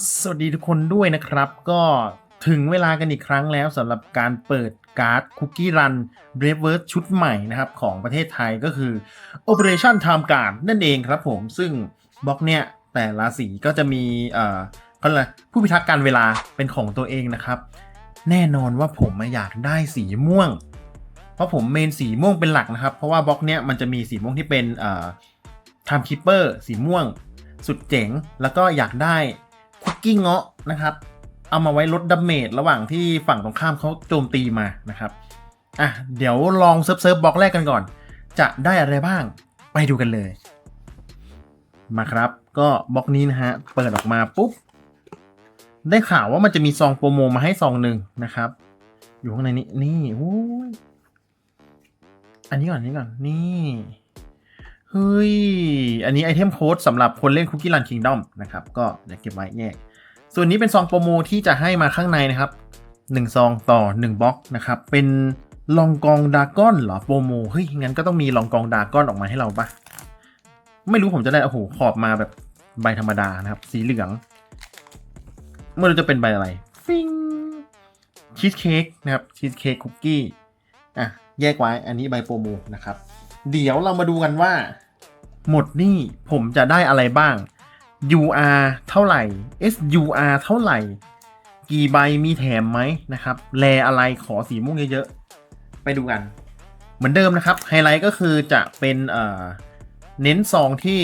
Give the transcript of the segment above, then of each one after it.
สวัสดีทุกคนด้วยนะครับ ก็ถึงเวลากันอีกครั้งแล้วสำหรับการเปิดการ์ดคุกกี้รันเบรเวิร์ดชุดใหม่นะครับ ของประเทศไทยก็คือ Operation Time Guard นั่นเองครับผมซึ่งบล็อกเนี่ยแต่ละสีก็จะมีเอ่อเขาเรียกอะไรผู้พิทักษ์การเวลาเป็นของตัวเองนะครับ แน่นอนว่าผมอยากได้สีม่วง เพราะผมเมนสีม่วงเป็นหลักนะครับ เพราะว่าบล็อกเนี้ยมันจะมีสีม่วงที่เป็นเอ่อ Time Keeper สีม่วง สุดเจ๋ง แล้วก็อยากได้ คุกกี้เงาะนะครับ เอามาไว้ลดดาเมจระหว่างที่ฝั่งตรงข้ามเขาโจมตีมานะครับอะเดี๋ยวลองเซิร์ฟเซิร์ฟบล็อกแรกกันก่อน จะได้อะไรบ้างไปดูกันเลย มาครับ ก็บล็อกนี้นะฮะเปิดออกมาปุ๊บได้ข่าวว่ามันจะมีซองโปรโมมาให้ซองหนึ่งนะครับ อยู่ข้างในนี้นี่โอ้ยอันนี้ก่อนนนี้ก่อนนี่ เฮ้ย อันนี้ไอเทมโค้ดสำหรับคนเล่นคุกกี้รันคิงดอมนะครับ ก็เดี๋ยวเก็บไว้แยก ส่วนนี้เป็นซองโปรโมที่จะให้มาข้างในนะครับ1ซองต่อ 1บล็อกนะครับ เป็นลองกองดากอนเหรอโปรโมเฮ้ย งั้นก็ต้องมีลองกองดากอนออกมาให้เราปะไม่รู้ผมจะได้โอ้โหขอบมาแบบใบธรรมดานะครับ สีเหลือง เมื่อเราจะเป็นใบอะไรฟิงชีสเค้กนะครับชีสเค้กคุกกี้อะแยกไว้อันนี้ใบโปรโมนะครับ เดี๋ยวเรามาดูกันว่า หมดนี่ผมจะได้อะไรบ้าง UR เท่าไหร่ SUR เท่าไหร่ กี่ใบมีแถมไหมนะครับ แลอะไรขอสีม่วงเยอะๆ ไปดูกัน เหมือนเดิมนะครับ ไฮไลท์ก็คือจะเป็นเอ่อเน้นซองที่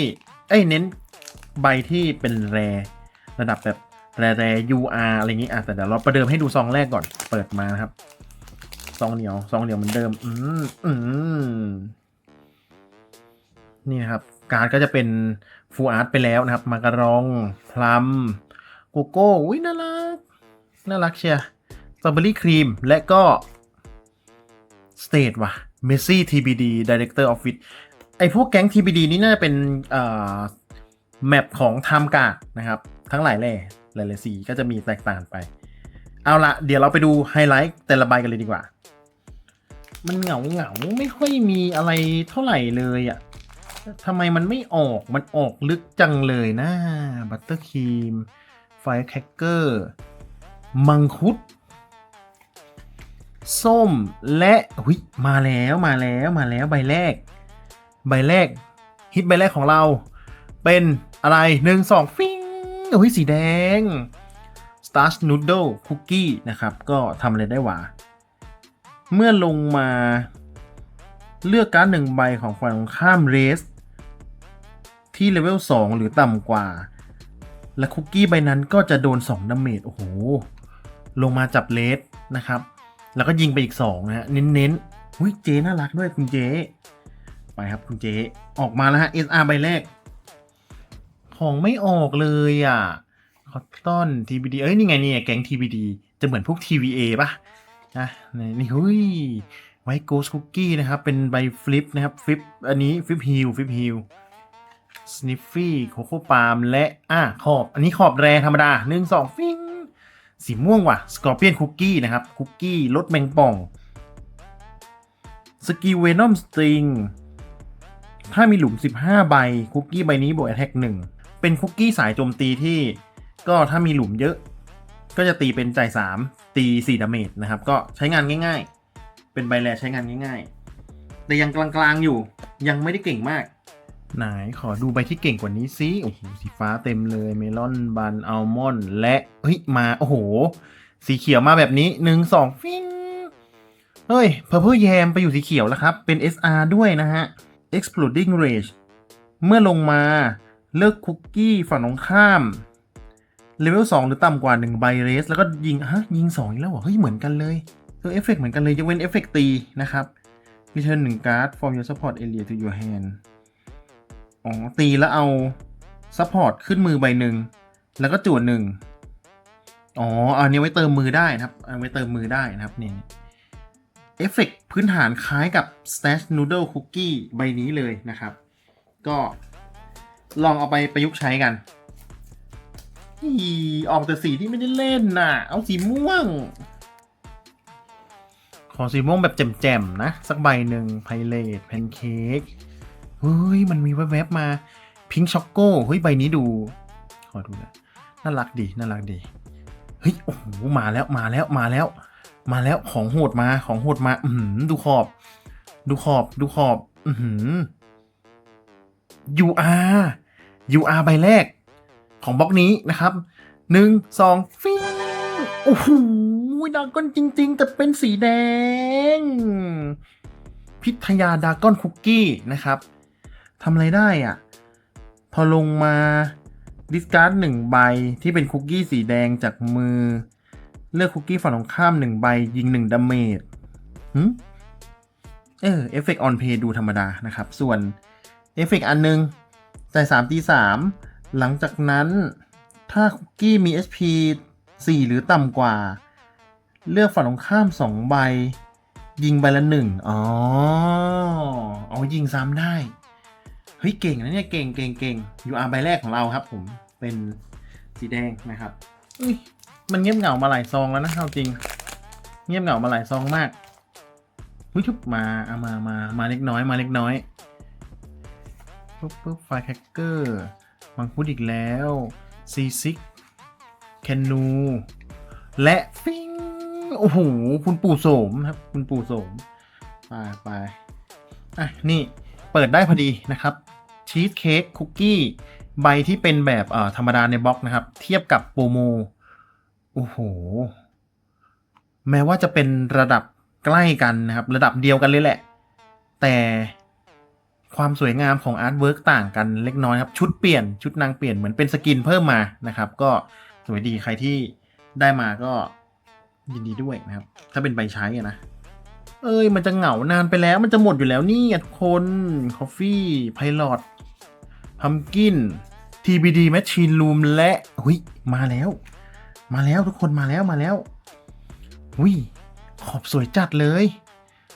เอ้ย เน้นใบที่เป็นแรระดับแบบแรแร UR อะไรอย่างงี้อะแต่เดี๋ยวเราประเดิมให้ดูซองแรกก่อน เปิดมานะครับ ซองเหนียว ซองเหนียวเหมือนเดิม อืมอืม นี่ครับการ์ดก็จะเป็นฟูอาร์ตไปแล้วนะครับ มาการองพลัมโกโก้อุ้ยน่ารัก น่ารักเชียร์สตรอเบอรี่ครีมและก็สเตทว่ะเมซี่ TBD Director Office ไอพวกแก๊ง TBD นี่น่าจะเป็นเอ่อแมปของไทม์กานะครับ ทั้งหลายแหล่หลายๆสีก็จะมีแตกต่างไป เอาละเดี๋ยวเราไปดูไฮไลท์แต่ละใบกันเลยดีกว่า มันเหงาเหงาไม่ค่อยมีอะไรเท่าไหร่เลยอะ่ะ ทำไมมันไม่ออกมันออกลึกจังเลยนะบัตเตอร์ครีมไฟแคคเกอร์มังคุด ส้มและหุยมาแล้วมาแล้วมาแล้วใบแรก ใบแรก ฮิตใบแรกของเรา เป็นอะไรหนึ่งสองฟิงโอ้ยสีแดง Starch Noodle Cookie นะครับ ก็ทำอะไรได้หวา เมื่อลงมาเลือกการ์ดหนึ่งใบของฝั่งตรงข้ามเรส ที่เลเวล 2 หรือต่ำกว่า และคุกกี้ใบนั้นก็จะโดน2ดาเมจโอ้โห ลงมาจับเลสนะครับ แล้วก็ยิงไปอีก2นะฮะ เน้นๆอุ้ยเจน่ารักด้วยคุณเจ ไปครับคุณเจ ออกมาแล้วฮะ SR ใบแรก ของไม่ออกเลยอะคอตตอน TBD เอ้ย นี่ไงเนี่ยแก๊ง TBD จะเหมือนพวก TVA ป่ะนะนี่เฮ้ยไวโกสคุกกี้นะครับ เป็นใบฟลิปนะครับฟลิปอันนี้ฟลิปฮิลฟลิปฮิล สนิฟฟี่โคโค่ปาล์มและอะขอบ อันนี้ขอบแรธรรมดาหนึ่งสองฟิงสีม่วงว่ะสกอร์เปียนคุกกี้นะครับ คุกกี้รสแมงป่องสกิเวนอมสตริงถ้ามีหลุม 15 ใบ คุกกี้ใบนี้บวกแอทแทกหนึ่งเป็นคุกกี้สายโจมตีที่ก็ถ้ามีหลุมเยอะ ก็จะตีเป็นจ่าย3ตี4ดาเมจนะครับ ก็ใช้งานง่าย ๆ เป็นใบแลใช้งานง่าย ๆ แต่ยังกลางๆอยู่ยังไม่ได้เก่งมาก ไหนขอดูใบที่เก่งกว่านี้ซิโอ้โหสีฟ้าเต็มเลยเมลอนบันอัลมอนด์และเฮ้ยมาโอ้โห สีเขียวมาแบบนี้หนึ่งสองฟิงเฮ้ยเพอร์เพ e แยมไปอยู่สีเขียวแล้วครับ เป็น SR ด้วยนะฮะ Exploding Rage เมื่อลงมาเลือกคุกกี้ฝั่งตรงข้ามเลเวล2หรือต่ำกว่า1ใบเรส แล้วก็ยิงฮะยิง2อีกแล้วเหรอเฮ้ยเหมือนกันเลยตัวเอฟเฟกเหมือนกันเลยยกเว้นเอฟเฟกตีนะครับ return 1 card from your support area to your hand อ๋อ ตีแล้วเอา support ขึ้นมือใบหนึ่ง แล้วก็จวดหนึ่งอ๋อ อันนี้ไว้เติมมือได้นะครับเอาไว้เติมมือได้นะครับนี่เอฟเฟกพื้นฐานคล้ายกับ stash noodle cookie ใบนี้เลยนะครับ ก็ลองเอาไปประยุกต์ใช้กันอีออกแต่สีที่ไม่ได้เล่นน่ะ เอาสีม่วง ขอสีม่วงแบบแจ่มๆนะ สักใบหนึ่งไพเรตแพนเค้ก เฮ้ย มันมีแวบๆมาพิงช็อกโก้เฮ้ย ใบนี้ดู ขอดูนะน่ารักดี น่ารักดี เฮ้ย โอ้โห มาแล้ว มาแล้ว มาแล้ว มาแล้ว ของโหดมา ของโหดมา อือหือดูขอบ ดูขอบ ดูขอบ อืมยูอหือ UR UR ใบแรก ของบล็อกนี้นะครับ หนึ่ง สองฟิงโอ้โหดาก้อนจริง ๆ แต่เป็นสีแดง พิทยาดาก้อนคุกกี้นะครับ ทำอะไรได้อะ พอลงมาดิสการ์ดหนึ่งใบที่เป็นคุกกี้สีแดงจากมือ เลือกคุกกี้ฝั่งตรงข้ามหนึ่งใบ ยิงหนึ่งดาเมจหืมเออเอฟเฟกต์ออนเพย์ดูธรรมดานะครับ ส่วนเอฟเฟกต์อันนึงจ่ายสามตีสามหลังจากนั้นถ้าคุกกี้มี SP 4 หรือต่ำกว่า เลือกฝั่งตรงข้ามสองใบ ยิงใบละหนึ่งอ๋อ เอายิงซ้ำได้ เฮ้ยเก่งนะเนี่ยเก่งเก่งเก่ง UR ใบแรกของเราครับ ผมเป็นสีแดงนะครับมันเงียบเหงามาหลายซองแล้วนะเอาจริง เงียบเหงามาหลายซองมากหุ้ยชุบมาเอามามามาเล็กน้อยมาเล็กน้อยปุ๊บปุ๊บไฟแคคเกอร์มังคุดอีกแล้วซีซิกแคนนู และฟิงโอ้โห คุณปู่โสมครับ คุณปู่โสม ไปไปอะ นี่ เปิดได้พอดีนะครับชีสเค้กคุกกี้ใบที่เป็นแบบเอ่อธรรมดาในบล็อกนะครับ เทียบกับโปรโมโอ้โห แม้ว่าจะเป็นระดับใกล้กันนะครับ ระดับเดียวกันเลยแหละ แต่ความสวยงามของอาร์ตเวิร์กต่างกันเล็กน้อยครับ ชุดเปลี่ยนชุดนางเปลี่ยนเหมือนเป็นสกินเพิ่มมานะครับ ก็สวยดีใครที่ได้มาก็ยินดีด้วยนะครับ ถ้าเป็นใบใช้นะ เอ้ย มันจะเหงานานไปแล้ว มันจะหมดอยู่แล้วนี่ทุกคนคอฟฟี่ไพลอตพัมกิน TBD Machine Room และหุยมาแล้ว มาแล้วทุกคนมาแล้วมาแล้วหุยขอบสวยจัดเลย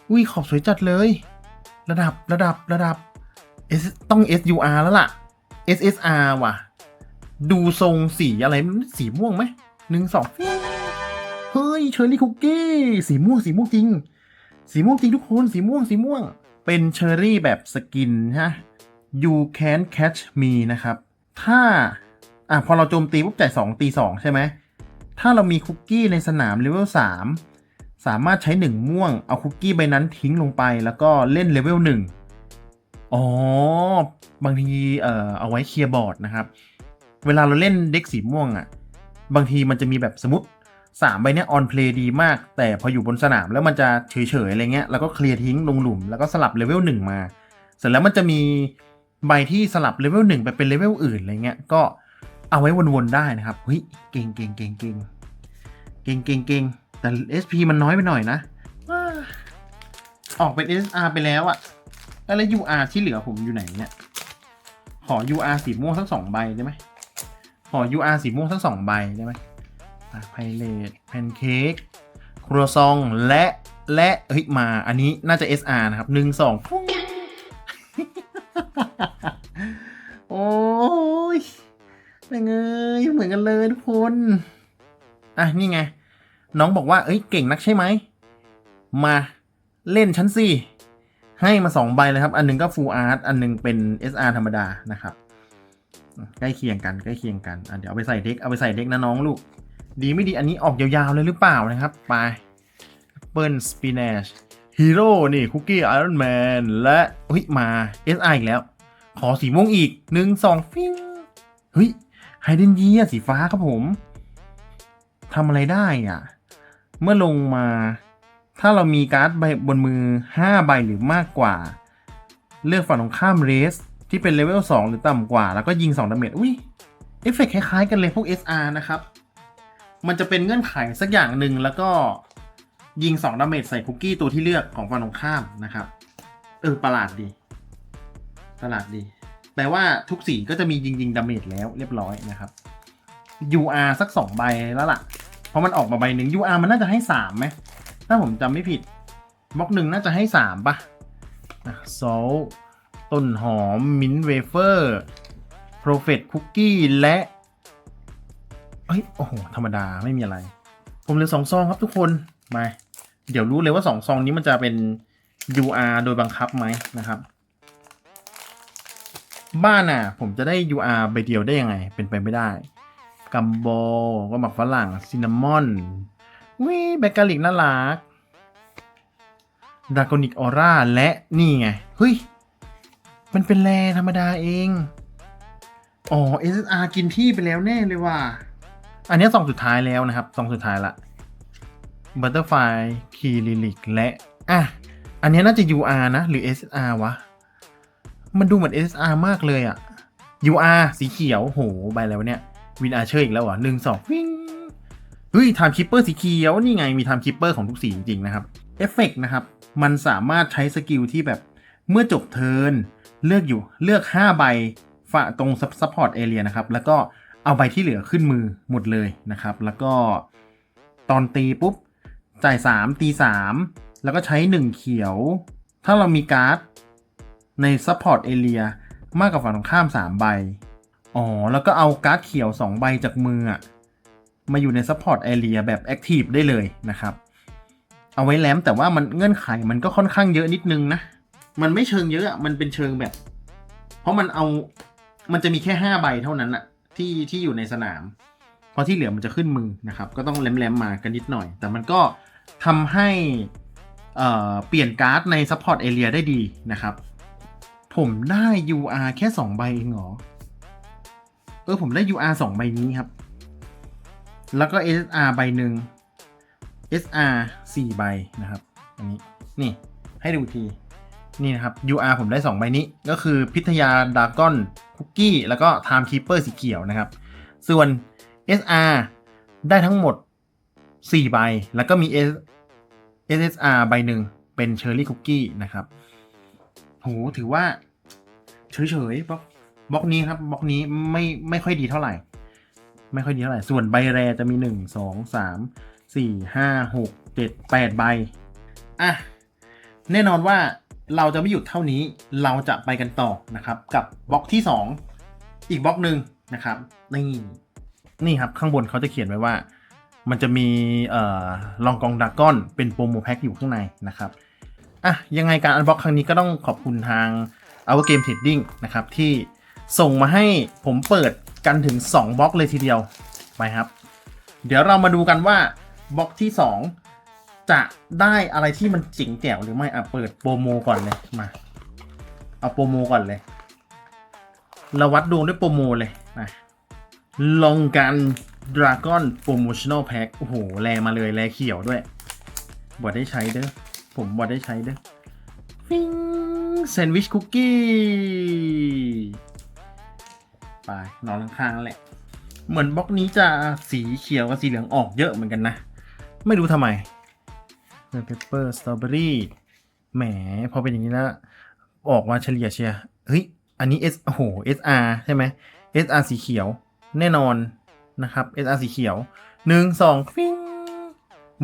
อุ้ยขอบสวยจัดเลย ระดับระดับระดับ S ต้อง SUR แล้วล่ะ SSR ว่ะ ดูทรงสีอะไรสีม่วงไหมหนึ่งสองเฮ้ยเชอร์รี่คุกกี้สีม่วงสีม่วงจริง สีม่วงจริงทุกคนสีม่วงสีม่วง เป็นเชอร์รี่แบบสกินฮะ you can catch me นะครับ ถ้า อะพอเราโจมตีปุ๊บจ่ายสองตีสองใช่ไหม ถ้าเรามีคุกกี้ในสนามเลเวลสามสามารถใช้หนึ่งม่วง เอาคุกกี้ใบนั้นทิ้งลงไปแล้วก็เล่นเลเวลหนึ่งอ๋อ บางทีเอ่อเอาไว้เคลียร์บอร์ดนะครับ เวลาเราเล่นเด็กสีม่วงอะ่ะ บางทีมันจะมีแบบสมมติ สามใบเนี้ยออนเพลย์ดีมาก แต่พออยู่บนสนามแล้วมันจะเฉยๆอะไรเงี้ยแล้วก็เคลียร์ทิ้งลงหลุม แล้วก็สลับเลเวลหนึ่งมา เสร็จแล้วมันจะมีใบที่สลับเลเวลหนึ่งไปเป็นเลเวลอื่นอะไรเงี้ยก็เอาไว้วนๆได้นะครับเฮ้ยเก่งเก่งเก่งเก่งเก่งเก่งเก่งแต่ SP มันน้อยไปหน่อยนะว้าออกเป็น SR ไปแล้วอะแล้ว UR ที่เหลือผมอยู่ไหนเนี่ย ขอ UR สีม่วงสักสองใบได้ไหมขอ UR สีม่วงสักสองใบได้ไหม ไพเรตแพนเค้กครัวซองและและเฮ้ยมา อันนี้น่าจะ SR นะครับหนึ่งสองฟุ้งโอ้ยแม่งเอ้ยเหมือนกันเลยทุกคน อะ นี่ไง น้องบอกว่า เอ้ย เก่งนักใช่ไหม มาเล่นชั้นสี่ให้มาสองใบเลยครับ อันหนึงก็ Full Art อันหนึงเป็น SR ธรรมดานะครับ ใกล้เคียงกันใกล้เคียงกันอะเดี๋ยวเอาไปใส่เด็กเอาไปใส่เด็กนะน้องลูก ดีไม่ดีอันนี้ออกยาวๆเลยหรือเปล่านะครับ ไปเปิลสปินชฮีโร่นี่คุกกี้ไอรอนแมนและเฮ้ยมา SR อีกแล้ว ขอสีม่วงอีกหนึ่งสองฟิงเฮ้ยไฮเดนยีอะสีฟ้าครับผมทำอะไรได้อะ เมื่อลงมา ถ้าเรามีการ์ดใบบนมือ 5 ใบหรือมากกว่า เลือกฝั่งตรงข้ามเรส ที่เป็นเลเวล 2 หรือต่ำกว่า แล้วก็ยิง 2 ดาเมจอุ้ยเอฟเฟกคล้ายๆกันเลยพวก SR นะครับ มันจะเป็นเงื่อนไขสักอย่างหนึ่งแล้วก็ยิง2ดาเมจใส่คุกกี้ตัวที่เลือกของฝั่งตรงข้ามนะครับ เออประหลาดดี ประหลาดดี แปลว่าทุกสีก็จะมียิงยิงดาเมจแล้วเรียบร้อยนะครับ UR สัก2ใบแล้วล่ะ เพราะมันออกมาใบหนึ่ง UR มันน่าจะให้3ไหม ถ้าผมจำไม่ผิดบล็อกหนึ่งน่าจะให้3ป่ะโซลต้นหอม มินเวเฟอร์ โปรเฟตคุกกี้ และ เอ้ยโอ้โหธรรมดาไม่มีอะไร ผมเหลือสองซองครับทุกคนมา เดี๋ยวรู้เลยว่าสองซองนี้มันจะเป็น UR โดยบังคับไหมนะครับ บ้านอะ ผมจะได้ UR ใบเดียวได้ยังไง เป็นไปไม่ได้ กัมโบก็หมักฝรั่งซินนามอนวิแบเกอริกน่ารักดากอนิกออร่าและนี่ไง เฮ้ย มันเป็นแรธรรมดาเอง อ๋อ SSR กินที่ไปแล้วแน่เลยว่ะ อันนี้ซองสุดท้ายแล้วนะครับซองสุดท้ายละ Butterfly k e y l i l i c และอะอันนี้น่าจะ UR นะ หรือ SR วะ มันดูเหมือน SR มากเลยอะ UR สีเขียวโหใบแล้วะเนี่ย วินอาเชอร์อีกแล้วเหรอะหนึ่งสองวิ่งเฮ้ยไทม์คิปเปอร์สีเขียว นี่ไงมีไทม์คิปเปอร์ของทุกสีจริงๆนะครับเอฟเฟกนะครับ มันสามารถใช้สกิลที่แบบเมื่อจบเทิร์นเลือกอยู่เลือก 5 ใบฝาตรงซัพพอร์ตเอเรียนะครับ แล้วก็ เอาใบที่เหลือขึ้นมือหมดเลยนะครับ แล้วก็ตอนตีปุ๊บ จ่าย 3 ตี 3 แล้วก็ใช้ 1 เขียว ถ้าเรามีการ์ดในซัพพอร์ตเอเรียมากกว่าฝั่งตรงข้าม 3 ใบ อ๋อ แล้วก็เอาการ์ดเขียว 2 ใบจากมืออะมาอยู่ในซัพพอร์ตเอเรียแบบแอคทีฟได้เลยนะครับ เอาไว้แลมแต่ว่ามันเงื่อนไขมันก็ค่อนข้างเยอะนิดนึงนะ มันไม่เชิงเยอะอะมันเป็นเชิงแบบ เพราะมันเอา มันจะมีแค่ห้าใบเท่านั้นอะ ที่ที่อยู่ในสนาม เพราะที่เหลือมันจะขึ้นมือนะครับ ก็ต้องแลมๆมากันนิดหน่อย แต่มันก็ทำให้เเปลี่ยนการ์ดในซัพพอร์ตเอเรียได้ดีนะครับ ผมได้ UR แค่ 2 ใบเองเหรอ เออผมได้ UR 2 ใบนี้ครับ แล้วก็ SR ใบหนึ่ง SR 4 ใบนะครับ อันนี้ นี่ให้ดูที นี่นะครับ UR ผมได้ 2 ใบนี้ ก็คือพิทยาดากอนคุกกี้แล้วก็ Time Keeper สีเขียวนะครับ ส่วน SR ได้ทั้งหมด 4 ใบ แล้วก็มี S SSR ใบหนึ่งเป็นเชอร์รี่คุกกี้นะครับโหถือว่า เฉยๆบล็อกบล็อกนี้ครับบล็อกนี้ไม่ไม่ค่อยดีเท่าไหร่ ไม่ค่อยดีเท่าไหร่ ส่วนใบแรจะมีหนึ่งสองสามสี่ห้าหกเจ็ดแปดใบ อะ แน่นอนว่า เราจะไม่หยุดเท่านี้เราจะไปกันต่อนะครับ กับบล็อกที่สองอีกบล็อกหนึ่งนะครับนี่นี่ครับข้างบนเขาจะเขียนไว้ว่า มันจะมีออลองกองดากอนเป็นโปรโมแพ็คอยู่ข้างในนะครับอะยังไงการอันบ็อกครั้งนี้ก็ต้องขอบคุณทาง Our Game Trading นะครับที่ส่งมาให้ผมเปิดกันถึง 2บล็อกเลยทีเดียวไปครับ เดี๋ยวเรามาดูกันว่าบล็อกที่ 2 จะได้อะไรที่มันจิ๋งแจ๋วหรือไม่อะเปิดโปรโมก่อนเลยมา เอาโปรโมก่อนเลย เราวัดดวงด้วยโปรโมเลยมาลองกัน Dragon Promotional Pack โอ้โห แลมาเลย แลเขียวด้วยบอดได้ใช้เด้อ ผมบอดได้ใช้เด้อฟิงแซนด์วิชคุกกี้ ไป นอนข้างๆแหละ เหมือนบล็อกนี้จะสีเขียวกับสีเหลืองออกเยอะเหมือนกันนะ ไม่รู้ทำไม เปเปอร์สตรอเบอรี่แหม พอเป็นอย่างนี้แล้ว ออกมาเฉลี่ยเชียร์เฮ้ย อันนี้ S โอ้โห SR ใช่ไหม SR สีเขียว แน่นอนนะครับ SR สีเขียวหนึ่งสองฟิง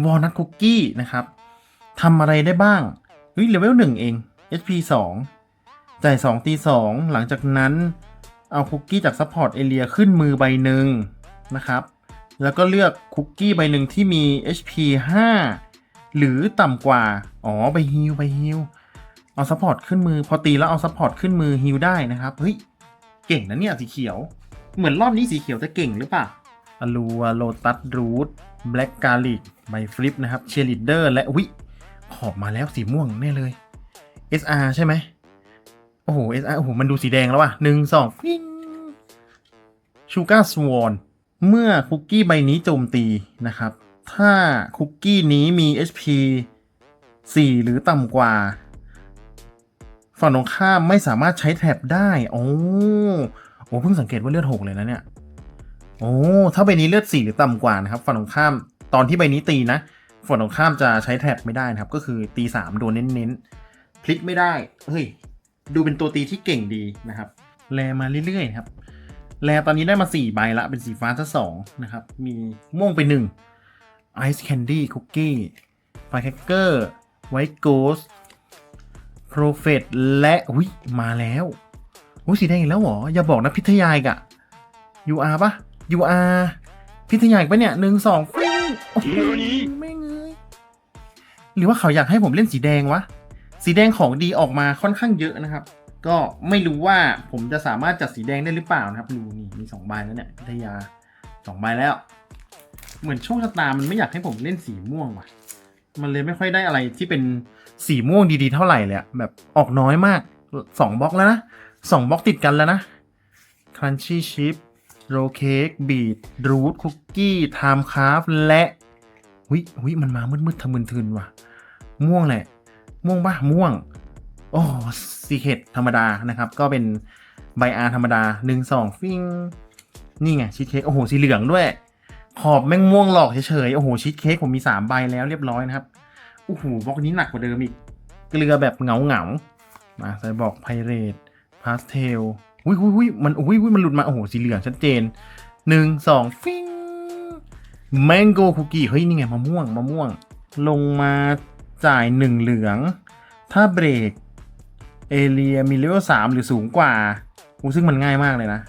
วอลนัทคุกกี้นะครับทำอะไรได้บ้างเฮ้ยเลเวลหนึ่งเอง HP สองจ่ายสองตีสองหลังจากนั้นเอาคุกกี้จากซัพพอร์ตเอเรียขึ้นมือใบหนึ่งนะครับ แล้วก็เลือกคุกกี้ใบหนึ่งที่มี HP 5 หรือต่ำกว่า อ๋อใบฮิลใบฮิลเอาซัพพอร์ตขึ้นมือ พอตีแล้วเอาซัพพอร์ตขึ้นมือฮิลได้นะครับ เฮ้ย เก่งนะเนี่ยสีเขียว เหมือนรอบนี้สีเขียวจะเก่งหรือเปล่าอลูโลตัสรูทแบล็กกาลิกใบฟลิปนะครับเชียร์ลีดเดอร์และวิขอบมาแล้วสีม่วงแน่เลย SR ใช่ไหมโอ้โห SR โอ้โห มันดูสีแดงแล้วว่ะหนึ่งสองฟิงชูการ์สวอนเมื่อคุกกี้ใบนี้โจมตีนะครับ ถ้าคุกกี้นี้มี HP 4 หรือต่ำกว่า ฝั่งตรงข้ามไม่สามารถใช้แท็บได้ โอ้โอ้เพิ่งสังเกตว่าเลือดหกเลยนะเนี่ย โอ้ถ้าใบนี้เลือด 4 หรือต่ำกว่านะครับ ฝั่งตรงข้ามตอนที่ใบนี้ตีนะฝั่งตรงข้ามจะใช้แท็บไม่ได้นะครับ ก็คือตี 3 โดนเน้นๆพลิกไม่ได้เฮ้ยดูเป็นตัวตีที่เก่งดีนะครับ แลมาเรื่อยๆครับ แลตอนนี้ได้มา 4 ใบละ เป็นสีฟ้าทั้งสองนะครับ มีม่วงไปหนึ่ง Ice Candy Cookie Firecracker White Ghost Prophet และอุ้ยมาแล้วอุ้ยสีแดงอีกแล้วเหรอ อย่าบอกนะพิทยาอีกอะ UR ปะ UR พิทยาอีกปะเนี่ยหนึ่งสองฟิ้งโอ้โหไม่เงยหรือว่าเขาอยากให้ผมเล่นสีแดงวะ สีแดงของดีออกมาค่อนข้างเยอะนะครับ ก็ไม่รู้ว่าผมจะสามารถจัดสีแดงได้หรือเปล่านะครับดูนี่มีสองใบแล้วเนี่ยพิทยาสองใบแล้ว เหมือนโชคชะตามันไม่อยากให้ผมเล่นสีม่วงว่ะ มันเลยไม่ค่อยได้อะไรที่เป็นสีม่วงดีๆเท่าไหร่เลยอะแบบออกน้อยมากสองบล็อกแล้วนะสองบล็อกติดกันแล้วนะ Crunchy Chip โรเค้กบีดรูทคุกกี้ไทม์คราฟและวิวิมันมามืดๆทะมึนทึนว่ะ ม่วงแหละ ม่วงปะม่วง โอ้ซีเคทธรรมดานะครับ ก็เป็นใบอาธรรมดาหนึ่งสองฟิงนี่ไงชีสเค้กโอ้โห สีเหลืองด้วย ขอบแม่งม่วงหลอกเฉยๆ โอ้โหชีสเค้กผมมีสามใบแล้วเรียบร้อยนะครับ โอ้โหบล็อกนี้หนักกว่าเดิมอีก เกลือแบบเงาเงาๆมาใส่บอกไพเรตพาสเทลอุ้ยอุ้ยอุ้ยมันอุ้ยอุ้ยมันหลุดมา โอ้โห สีเหลืองชัดเจนหนึ่งสองฟิงแมงโก้คุกกี้เฮ้ย นี่ไงมะม่วงมะม่วง ลงมาจ่ายหนึ่งเหลือง ถ้าเบรก เอเรียมีเลเวลสามหรือสูงกว่าอูซึ่งมันง่ายมากเลยนะ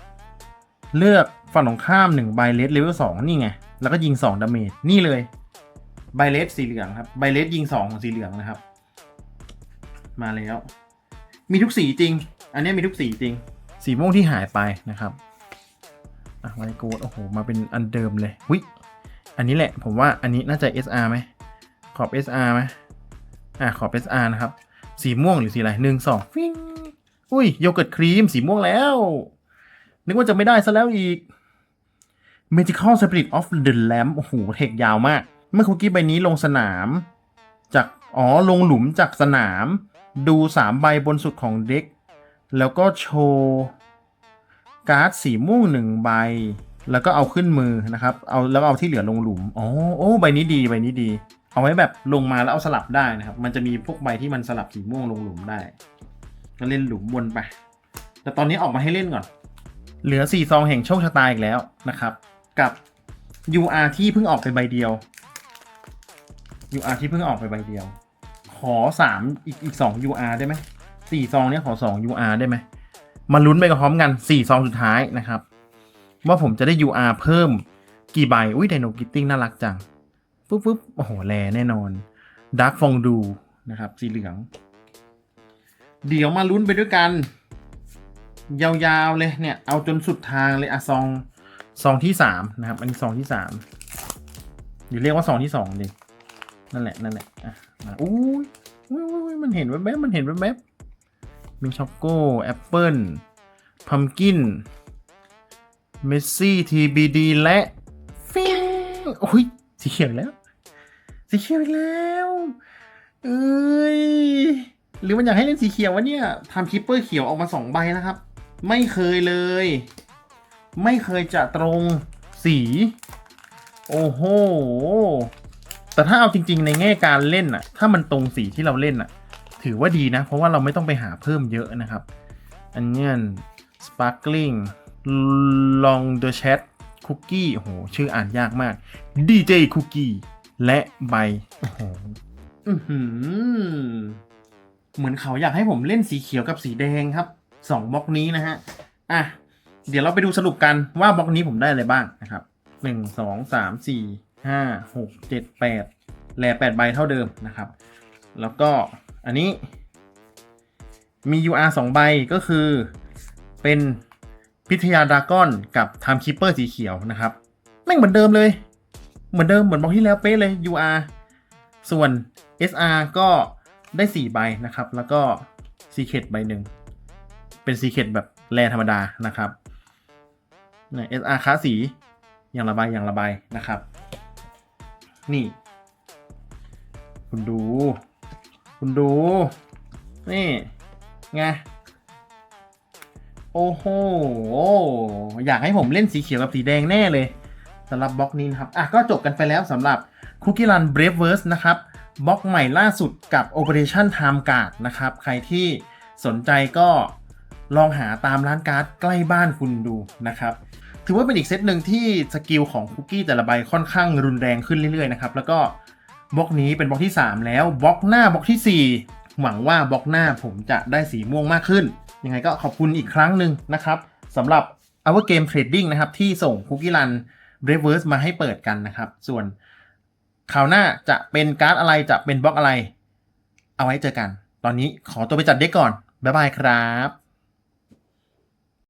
เลือก ฝั่งตรงข้ามหนึ่งใบเลสเลเวลสองนี่ไง แล้วก็ยิงสองดาเมจนี่เลยใบเลสสีเหลืองครับใบเลสยิงสองของสีเหลืองนะครับ มาแล้ว มีทุกสีจริง อันนี้มีทุกสีจริง สีม่วงที่หายไปนะครับอะไวโกดโอ้โห มาเป็นอันเดิมเลยวิอันนี้แหละผมว่าอันนี้น่าจะ SR ไหมขอบ SR ไหมอะขอบ SR นะครับ สีม่วงหรือสีอะไรหนึ่งสองฟิงอุ้ยโยเกิร์ตครีมสีม่วงแล้ว นึกว่าจะไม่ได้ซะแล้วอีก Magical Spirit of the Lamp โอ้โหเทคยาวมาก เมื่อคุกกี้ใบนี้ลงสนาม จาก อ๋อ ลงหลุมจากสนาม ดูสามใบบนสุดของเด็ก แล้วก็โชว์การ์ดสีม่วงหนึ่งใบ แล้วก็เอาขึ้นมือนะครับ เอาแล้วเอาที่เหลือลงหลุม อ๋อ โอ้ ใบนี้ดี ใบนี้ดี เอาไว้แบบลงมาแล้วเอาสลับได้นะครับ มันจะมีพวกใบที่มันสลับสีม่วงลงหลุมได้ ก็เล่นหลุมวนไป แต่ตอนนี้ออกมาให้เล่นก่อน เหลือ4ซองแห่งโชคชะตาอีกแล้วนะครับ กับ UR ที่เพิ่งออกไปใบเดียว UR ที่เพิ่งออกไปใบเดียว ขอ3อีกอีก2 UR ได้ไหมสี่ซองเนี้ยขอ2 UR ได้ไหมมาลุ้นไปกับพร้อมกัน4ซองสุดท้ายนะครับ ว่าผมจะได้ UR เพิ่มกี่ใบ อุ้ยไดโนกิตติ้งน่ารักจังปุ๊บปุ๊บโอ้โหแลแน่นอนดาร์กฟองดูนะครับ สีเหลือง เดี๋ยวมาลุ้นไปด้วยกัน ยาวๆเลยเนี่ย เอาจนสุดทางเลยอะซอง ซองที่สามนะครับ อันนี้ซองที่สามหรือเรียกว่าซองที่สองเลยนั่นแหละนั่นแหละอะมาอู้ยอุ้ยอุ้ยอุ้ยมันเห็นแวบๆมันเห็นแวบๆมีช็อกโก้แอปเปิลพัมกินเมสซี่ทีบีดีและฟิงโอ้ยสีเขียวแล้วสีเขียวแล้วเอ้ยหรือมันอยากให้เล่นสีเขียววะเนี่ยทำคิปเปอร์เขียวออกมาสองใบนะครับ ไม่เคยเลย ไม่เคยจะตรงสี โอ้โห แต่ถ้าเอาจริง ๆ ในแง่การเล่นน่ะถ้ามันตรงสีที่เราเล่นน่ะถือว่าดีนะ เพราะว่าเราไม่ต้องไปหาเพิ่มเยอะนะครับ อันเนี้ย sparkling long the chat cookie โอ้โห ชื่ออ่านยากมาก DJ cookie และใบโอ้โหเหมือนเขาอยากให้ผมเล่นสีเขียวกับสีแดงครับสองบล็อกนี้นะฮะ อะ เดี๋ยวเราไปดูสรุปกันว่าบล็อกนี้ผมได้อะไรบ้างนะครับหนึ่งสองสามสี่ห้าหกเจ็ดแปดแลแปดใบเท่าเดิมนะครับ แล้วก็อันนี้ มี UR 2 ใบก็คือเป็นพิทยาดราก้อนกับ Time Keeper สีเขียวนะครับแม่งเหมือนเดิมเลย เหมือนเดิมเหมือนบล็อกที่แล้วเป๊ะเลย UR ส่วน SR ก็ได้ 4 ใบนะครับ แล้วก็ Secret ใบหนึ่งเป็น Secret แบบแรธรรมดานะครับ เนี่ย SR ค้าสีอย่างละใบอย่างละใบนะครับ นี่ คุณดู คุณดู นี่ไงโอ้โห อยากให้ผมเล่นสีเขียวกับสีแดงแน่เลยสำหรับบล็อกนี้นะครับ อะก็จบกันไปแล้วสำหรับ Cookie Run Brave Verse นะครับบล็อกใหม่ล่าสุดกับ Operation Time Guard นะครับ ใครที่สนใจก็ลองหาตามร้านการ์ดใกล้บ้านคุณดูนะครับ ถือว่าเป็นอีกเซตหนึ่งที่สกิลของคุกกี้แต่ละใบค่อนข้างรุนแรงขึ้นเรื่อยๆนะครับแล้วก็บล็อกนี้เป็นบล็อกที่ 3 แล้วบล็อกหน้าบล็อกทีสี่ 4 หวังว่าบล็อกหน้าผมจะได้สีม่วงมากขึ้น ยังไงก็ขอบคุณอีกครั้งหนึ่งนะครับสำหรับ Our Game Trading นะครับที่ส่งคุกกี้รัน Reverse มาให้เปิดกันนะครับ ส่วนคราวหน้าจะเป็นการ์ดอะไรจะเป็นบล็อกอะไร เอาไว้เจอกัน ตอนนี้ขอตัวไปจัดเด็กก่อน บ๊ายบายครับ